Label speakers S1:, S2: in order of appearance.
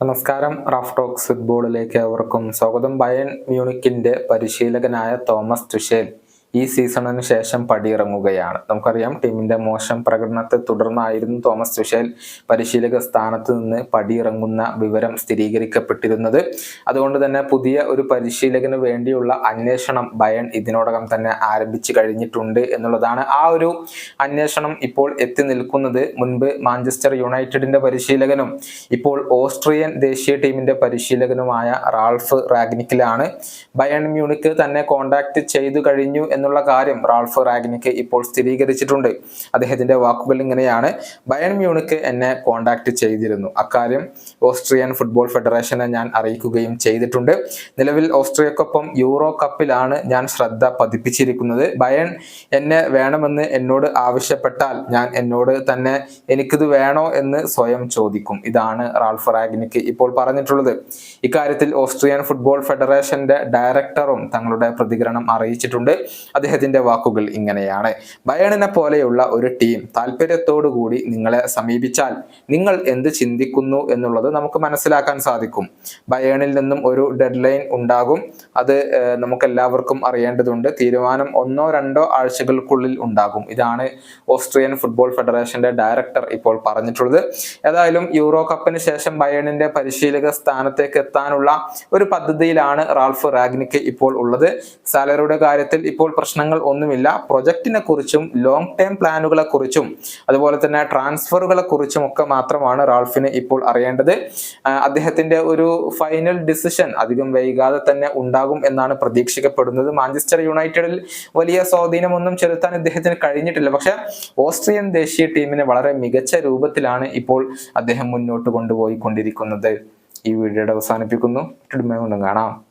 S1: നമസ്കാരം Raf talks ഫുട്ബോളിലേക്ക് അവർക്കും സ്വാഗതം. ബയൺ മ്യൂണിക്കിന്റെ പരിശീലകനായ തോമസ് തുഷേൽ. ഈ സീസണിന് ശേഷം പടിയിറങ്ങുകയാണ്. നമുക്കറിയാം ടീമിന്റെ മോശം പ്രകടനത്തെ തുടർന്നായിരുന്നു തോമസ് തുഷേൽ പരിശീലക സ്ഥാനത്ത് നിന്ന് പടിയിറങ്ങുന്ന വിവരം സ്ഥിരീകരിക്കപ്പെട്ടിരുന്നത്. അതുകൊണ്ട് തന്നെ പുതിയ ഒരു പരിശീലകന് വേണ്ടിയുള്ള അന്വേഷണം ബയൺ ഇതിനോടകം തന്നെ ആരംഭിച്ചു കഴിഞ്ഞിട്ടുണ്ട് എന്നുള്ളതാണ് ആ ഒരു അന്വേഷണം ഇപ്പോൾ എത്തി നിൽക്കുന്നത്. മുൻപ് മാഞ്ചസ്റ്റർ യുണൈറ്റഡിന്റെ പരിശീലകനും ഇപ്പോൾ ഓസ്ട്രിയൻ ദേശീയ ടീമിന്റെ പരിശീലകനുമായ റാൾഫ് റാഗ്നിക്കിലാണ്. ബയൺ മ്യൂണിക്ക് തന്നെ കോണ്ടാക്ട് ചെയ്തു കഴിഞ്ഞു എന്നുള്ള കാര്യം റാൾഫ് റാഗ്നിക്ക് ഇപ്പോൾ സ്ഥിരീകരിച്ചിട്ടുണ്ട്. അദ്ദേഹത്തിന്റെ വാക്കുകൾ ഇങ്ങനെയാണ്. ബയൺ മ്യൂണിക്ക് എന്നെ കോണ്ടാക്ട് ചെയ്തിരുന്നു. അക്കാര്യം ഓസ്ട്രിയൻ ഫുട്ബോൾ ഫെഡറേഷനെ ഞാൻ അറിയിക്കുകയും ചെയ്തിട്ടുണ്ട്. നിലവിൽ ഓസ്ട്രിയക്കൊപ്പം യൂറോ കപ്പിലാണ് ഞാൻ ശ്രദ്ധ പതിപ്പിച്ചിരിക്കുന്നത്. ബയൺ എന്നെ വേണമെന്ന് എന്നോട് ആവശ്യപ്പെട്ടാൽ ഞാൻ എന്നോട് തന്നെ എനിക്കിത് വേണോ എന്ന് സ്വയം ചോദിക്കും. ഇതാണ് റാൾഫ് റാഗ്നിക്ക് ഇപ്പോൾ പറഞ്ഞിട്ടുള്ളത്. ഇക്കാര്യത്തിൽ ഓസ്ട്രിയൻ ഫുട്ബോൾ ഫെഡറേഷന്റെ ഡയറക്ടറും തങ്ങളുടെ പ്രതികരണം അറിയിച്ചിട്ടുണ്ട്. അദ്ദേഹത്തിന്റെ വാക്കുകൾ ഇങ്ങനെയാണ്. ബയണിനെ പോലെയുള്ള ഒരു ടീം താല്പര്യത്തോടു കൂടി നിങ്ങളെ സമീപിച്ചാൽ നിങ്ങൾ എന്ത് ചിന്തിക്കുന്നു എന്നുള്ളത് നമുക്ക് മനസ്സിലാക്കാൻ സാധിക്കും. ബയേണിൽ നിന്നും ഒരു ഡെഡ് ലൈൻ ഉണ്ടാകും. അത് നമുക്ക് എല്ലാവർക്കും അറിയേണ്ടതുണ്ട്. തീരുമാനം ഒന്നോ രണ്ടോ ആഴ്ചകൾക്കുള്ളിൽ ഉണ്ടാകും. ഇതാണ് ഓസ്ട്രിയൻ ഫുട്ബോൾ ഫെഡറേഷന്റെ ഡയറക്ടർ ഇപ്പോൾ പറഞ്ഞിട്ടുള്ളത്. ഏതായാലും യൂറോ കപ്പിന് ശേഷം ബയേണിന്റെ പരിശീലക സ്ഥാനത്തേക്ക് എത്താനുള്ള ഒരു പദ്ധതിയിലാണ് റാൾഫ് റാഗ്നിക്ക് ഇപ്പോൾ ഉള്ളത്. സാലറിയുടെ കാര്യത്തിൽ ഇപ്പോൾ പ്രശ്നങ്ങൾ ഒന്നുമില്ല. പ്രൊജക്റ്റിനെ കുറിച്ചും ലോങ് ടേം പ്ലാനുകളെ കുറിച്ചും അതുപോലെ തന്നെ ട്രാൻസ്ഫറുകളെ കുറിച്ചും ഒക്കെ മാത്രമാണ് റാൾഫിന് ഇപ്പോൾ അറിയേണ്ടത്. അദ്ദേഹത്തിന്റെ ഒരു ഫൈനൽ ഡിസിഷൻ അധികം വൈകാതെ തന്നെ ഉണ്ടാകും എന്നാണ് പ്രതീക്ഷിക്കപ്പെടുന്നത്. മാഞ്ചസ്റ്റർ യുണൈറ്റഡിൽ വലിയ സ്വാധീനമൊന്നും ചെലുത്താൻ അദ്ദേഹത്തിന് കഴിഞ്ഞിട്ടില്ല. പക്ഷെ ഓസ്ട്രിയൻ ദേശീയ ടീമിനെ വളരെ മികച്ച രൂപത്തിലാണ് ഇപ്പോൾ അദ്ദേഹം മുന്നോട്ട് കൊണ്ടുപോയി കൊണ്ടിരിക്കുന്നത് ഈ വീഡിയോയുടെ അവസാനിപ്പിക്കുന്നു. കാണാം.